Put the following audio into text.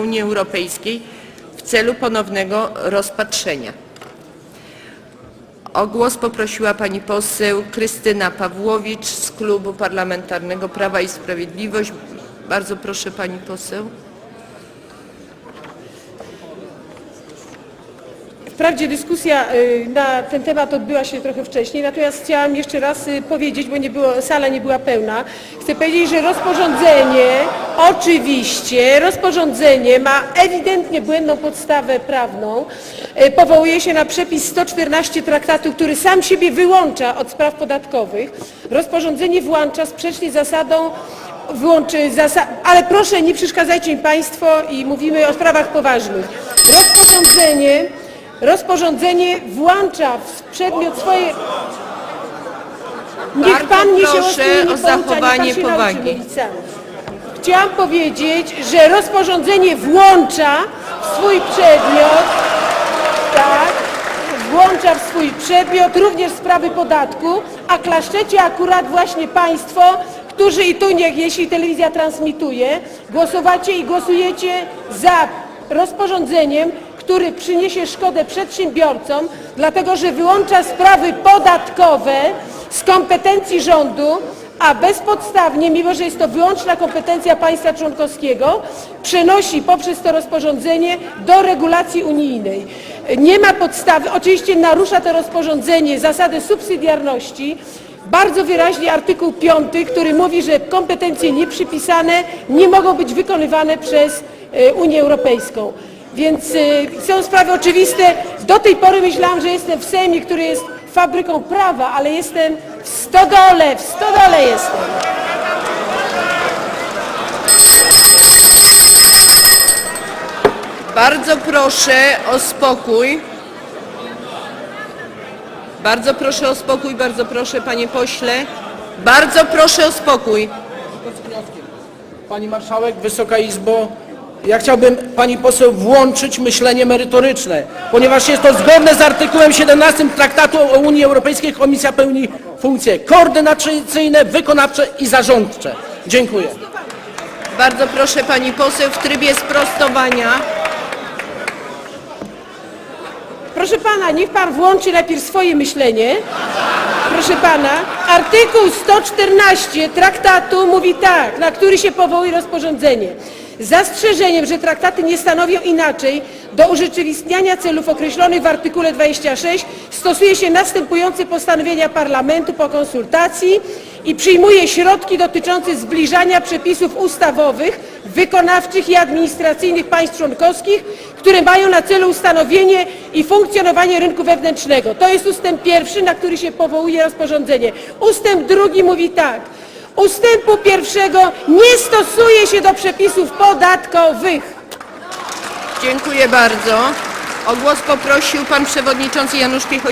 Unii Europejskiej w celu ponownego rozpatrzenia. O głos poprosiła pani poseł Krystyna Pawłowicz z Klubu Parlamentarnego Prawa i Sprawiedliwość. Bardzo proszę pani poseł. Wprawdzie dyskusja y, na ten temat odbyła się trochę wcześniej, natomiast chciałam jeszcze raz y, powiedzieć, bo nie było, sala nie była pełna, chcę powiedzieć, że rozporządzenie, oczywiście, rozporządzenie ma ewidentnie błędną podstawę prawną, Y, powołuje się na przepis 114 traktatu, który sam siebie wyłącza od spraw podatkowych. Rozporządzenie włącza sprzecznie z zasadą wyłączy ale proszę nie przeszkadzajcie mi Państwo i mówimy o sprawach poważnych. Rozporządzenie, rozporządzenie włącza w przedmiot swojej... Niech Pan mnie się proszę nie o zachowanie pan się powagi. nauczy mówić sam. Chciałam powiedzieć, że rozporządzenie włącza w swój przedmiot, tak, włącza w swój przedmiot również sprawy podatku, a klaszczecie akurat właśnie Państwo, którzy i tu niech, jeśli telewizja transmituje, głosowacie i głosujecie za rozporządzeniem, który przyniesie szkodę przedsiębiorcom, dlatego że wyłącza sprawy podatkowe z kompetencji rządu, a bezpodstawnie, mimo że jest to wyłączna kompetencja państwa członkowskiego, przenosi poprzez to rozporządzenie do regulacji unijnej. Nie ma podstawy, oczywiście narusza to rozporządzenie zasadę subsydiarności, bardzo wyraźnie artykuł 5, który mówi, że kompetencje nieprzypisane nie mogą być wykonywane przez e, Unię Europejską. Więc e, są sprawy oczywiste. Do tej pory myślałam, że jestem w Sejmie, który jest fabryką prawa, ale jestem w stodole, w stodole jestem. Bardzo proszę o spokój. Bardzo proszę o spokój, bardzo proszę panie pośle. Bardzo proszę o spokój. Pani Marszałek, Wysoka Izbo, ja chciałbym Pani poseł włączyć myślenie merytoryczne, ponieważ jest to zgodne z artykułem 17 Traktatu o Unii Europejskiej. Komisja pełni funkcje koordynacyjne, wykonawcze i zarządcze. Dziękuję. Bardzo proszę pani poseł w trybie sprostowania. Proszę pana, niech pan włączy najpierw swoje myślenie. Proszę pana, artykuł 114 traktatu mówi tak, na który się powołuje rozporządzenie. Zastrzeżeniem, że traktaty nie stanowią inaczej, do urzeczywistniania celów określonych w artykule 26 stosuje się następujące postanowienia Parlamentu po konsultacji i przyjmuje środki dotyczące zbliżania przepisów ustawowych, wykonawczych i administracyjnych państw członkowskich, które mają na celu ustanowienie i funkcjonowanie rynku wewnętrznego. To jest ustęp pierwszy, na który się powołuje rozporządzenie. Ustęp drugi mówi tak. Ustępu pierwszego nie stosuje się do przepisów podatkowych. Dziękuję bardzo. O głos poprosił pan przewodniczący Janusz Piechociński.